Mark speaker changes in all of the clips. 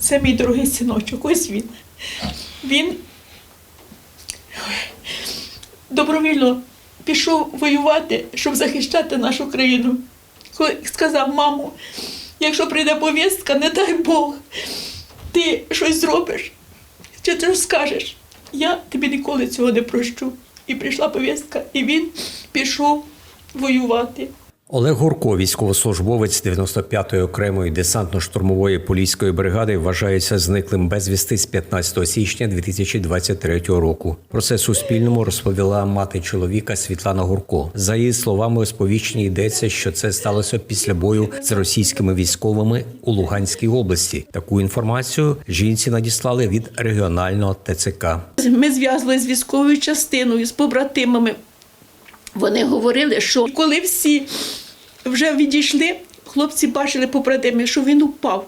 Speaker 1: Це мій дорогий синочок, ось він. Він добровільно пішов воювати, щоб захищати нашу країну. Сказав, мамо, якщо прийде повістка, не дай Бог, ти щось зробиш, чи ти скажеш, я тобі ніколи цього не прощу. І прийшла повістка, і він пішов воювати.
Speaker 2: Олег Гурко, військовослужбовець 95-ї окремої десантно-штурмової поліської бригади, вважається зниклим безвісти з 15 січня 2023 року. Про це Суспільному розповіла мати чоловіка Світлана Гурко. За її словами, у сповіщенні йдеться, що це сталося після бою з російськими військовими у Луганській області. Таку інформацію жінці надіслали від регіонального ТЦК.
Speaker 1: Ми зв'язали з військовою частиною, з побратимами. Вони говорили, що коли всі вже відійшли, хлопці бачили побратими, що він упав.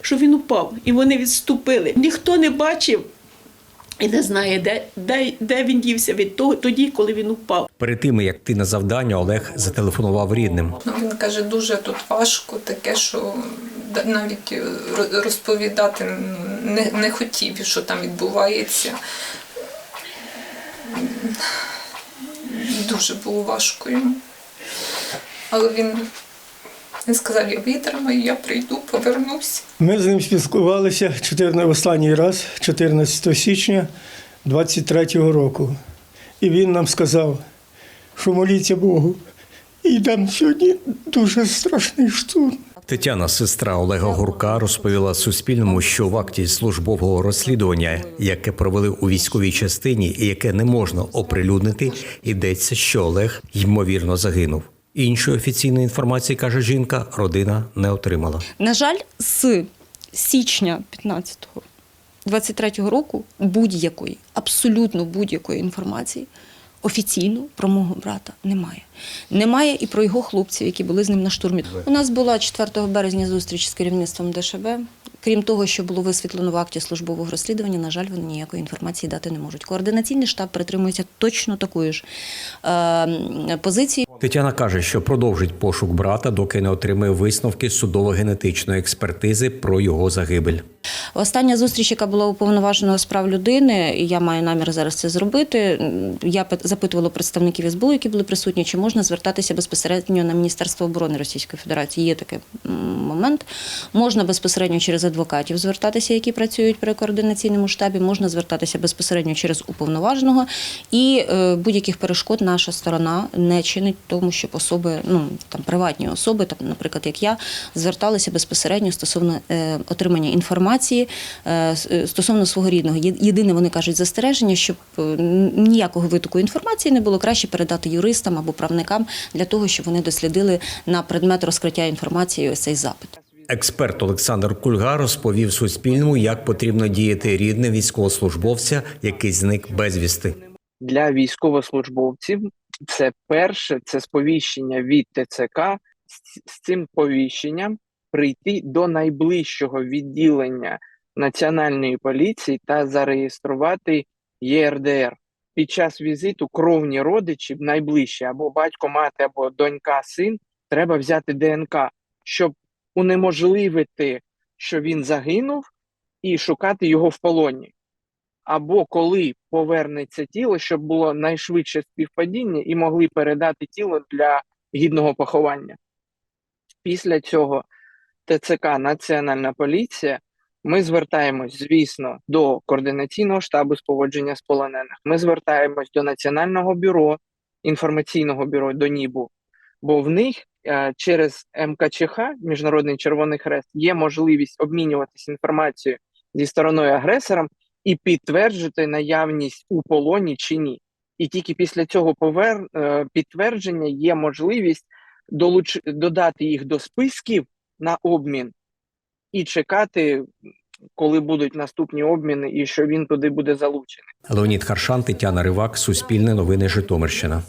Speaker 1: Що він упав, і вони відступили. Ніхто не бачив і не знає, де, де, де він дівся від того, тоді, коли він упав.
Speaker 2: Перед тим як йти на завдання, Олег зателефонував рідним.
Speaker 3: Він каже, дуже тут важко, таке, що навіть е, розповідати не, не хотів, що там відбувається. Дуже було важко йому. Але він, він сказав, я витримаю, я прийду, повернуся.
Speaker 4: Ми з ним спілкувалися 14, останній раз, 14 січня 23-го року. І він нам сказав, що моліться Богу. І там сьогодні дуже страшний штурм.
Speaker 2: Тетяна, сестра Олега Гурка, розповіла Суспільному, що в акті службового розслідування, яке провели у військовій частині і яке не можна оприлюднити, йдеться, що Олег ймовірно загинув. Іншої офіційної інформації каже жінка, родина не отримала.
Speaker 5: На жаль, з січня 15-го 23-го року будь-якої, абсолютно будь-якої інформації офіційно про мого брата немає. Немає і про його хлопців, які були з ним на штурмі. У нас була 4 березня зустріч з керівництвом ДШБ. Крім того, що було висвітлено в акті службового розслідування, на жаль, вони ніякої інформації дати не можуть. Координаційний штаб притримується точно такої ж е, позиції.
Speaker 2: Тетяна каже, що продовжить пошук брата, доки не отримає висновки судово-генетичної експертизи про його загибель.
Speaker 5: Остання зустріч, яка була уповноваженого з прав людини, і я маю намір зараз це зробити. Я запитувала представників СБУ, які були присутні, чи можна звертатися безпосередньо на Міністерство оборони Російської Федерації. Є такий момент. Можна безпосередньо через адвокатів звертатися, які працюють при координаційному штабі. Можна звертатися безпосередньо через уповноваженого. І е, будь-яких перешкод наша сторона не чинить тому, щоб особи, ну там приватні особи, там, наприклад, як я, зверталися безпосередньо стосовно е, отримання інформації е, е, стосовно свого рідного. Єдине, вони кажуть застереження, щоб е, ніякого витоку інформації не було краще передати юристам або правникам для того, щоб вони дослідили на предмет розкриття інформації ось цей запит.
Speaker 2: Експерт Олександр Кульга розповів Суспільному, як потрібно діяти рідним військовослужбовця, який зник безвісти.
Speaker 6: Для військовослужбовців. Це перше це сповіщення від ТЦК. З, цим повіщенням прийти до найближчого відділення національної поліції та зареєструвати ЄРДР. Під час візиту кровні родичі найближчі або батько, мати, або донька, син треба взяти ДНК, щоб унеможливити, що він загинув, і шукати його в полоні або коли повернеться тіло, щоб було найшвидше співпадіння і могли передати тіло для гідного поховання. Після цього ТЦК Національна поліція. Ми звертаємось, звісно, до координаційного штабу з поводження з полонених. Ми звертаємось до Національного бюро інформаційного бюро до НІБУ, бо в них е, через МКЧХ, Міжнародний Червоний Хрест, є можливість обмінюватися інформацією зі стороною агресором і підтверджувати наявність у полоні чи ні. І тільки після цього повер... е, підтвердження є можливість долуч... додати їх до списків на обмін і чекати, коли будуть наступні обміни, і що він туди буде залучений.
Speaker 2: Леонід Харшан, Тетяна Ривак, Суспільне новини Житомирщина.